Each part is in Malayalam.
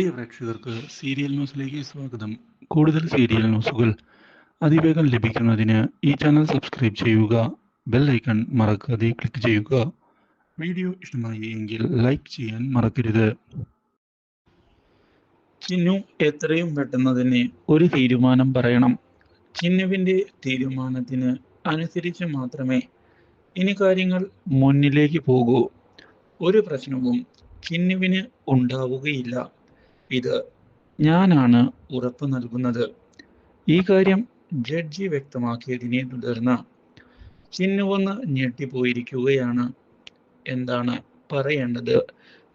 പ്രിയ പ്രേക്ഷകർക്ക് സീരിയൽ ന്യൂസിലേക്ക് സ്വാഗതം. കൂടുതൽ സീരിയൽ ന്യൂസുകൾ അതിവേഗം ലഭിക്കുന്നതിന് ഈ ചാനൽ സബ്സ്ക്രൈബ് ചെയ്യുക ബെൽ ഐക്കൺ മറക്കാതെ ക്ലിക്ക് ചെയ്യുക. വീഡിയോ ഇഷ്ടമായി എങ്കിൽ ലൈക്ക് ചെയ്യാൻ മറക്കരുത്. ചിന്നു എത്രയും പെട്ടെന്ന് തന്നെ ഒരു തീരുമാനം പറയണം. ചിന്നുവിന്റെ തീരുമാനത്തിന് അനുസരിച്ച് മാത്രമേ ഇനി കാര്യങ്ങൾ മുന്നിലേക്ക് പോകൂ. ഒരു പ്രശ്നവും ചിന്നുവിന് ഉണ്ടാവുകയില്ല. ഇത് ഞാനാണ് ഉറപ്പ് നൽകുന്നത്. ഈ കാര്യം ജഡ്ജി വ്യക്തമാക്കിയതിനെ തുടർന്ന് ചിന്നുവന്ന് ഞെട്ടിപ്പോയിരിക്കുകയാണ്. എന്താണ് പറയേണ്ടത്?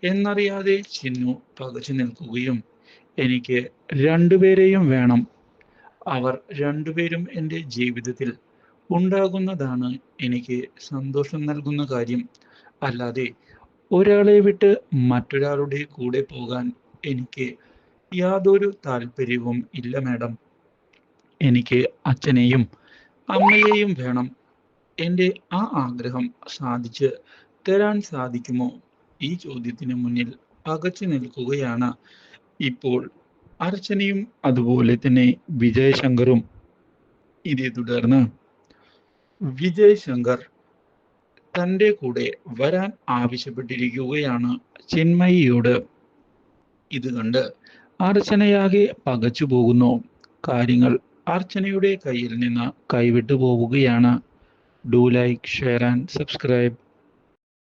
എന്നറിയാതെ ചിന്നു പകച്ചു നിൽക്കുകയും എനിക്ക് രണ്ടുപേരെയും വേണം. അവർ രണ്ടുപേരും എന്റെ ജീവിതത്തിൽ ഉണ്ടാകുന്നതാണ് എനിക്ക് സന്തോഷം നൽകുന്ന കാര്യം. അല്ലാതെ ഒരാളെ വിട്ട് മറ്റൊരാളുടെ കൂടെ പോകാൻ എനിക്ക് യാതൊരു താല്പര്യവും ഇല്ല മാഡം. എനിക്ക് അച്ഛനെയും അമ്മയെയും വേണം. എന്റെ ആ ആഗ്രഹം സാധിച്ച് തരാൻ സാധിക്കുമോ? ഈ ചോദ്യത്തിന് മുന്നിൽ പകച്ചു നിൽക്കുകയാണ്. ഇപ്പോൾ അർച്ചനയും അതുപോലെ തന്നെ വിജയ് ശങ്കറും ഇതേ തുടർന്ന് വിജയശങ്കർ തന്റെ കൂടെ വരാൻ ആവശ്യപ്പെട്ടിരിക്കുകയാണ്. ചിന്മയിയോട് ഇത് കണ്ട് അർച്ചനയാകെ പകച്ചു പോകുന്നു. കാര്യങ്ങൾ അർച്ചനയുടെ കയ്യിൽ നിന്ന് കൈവിട്ടു പോവുകയാണ്. Do like share and subscribe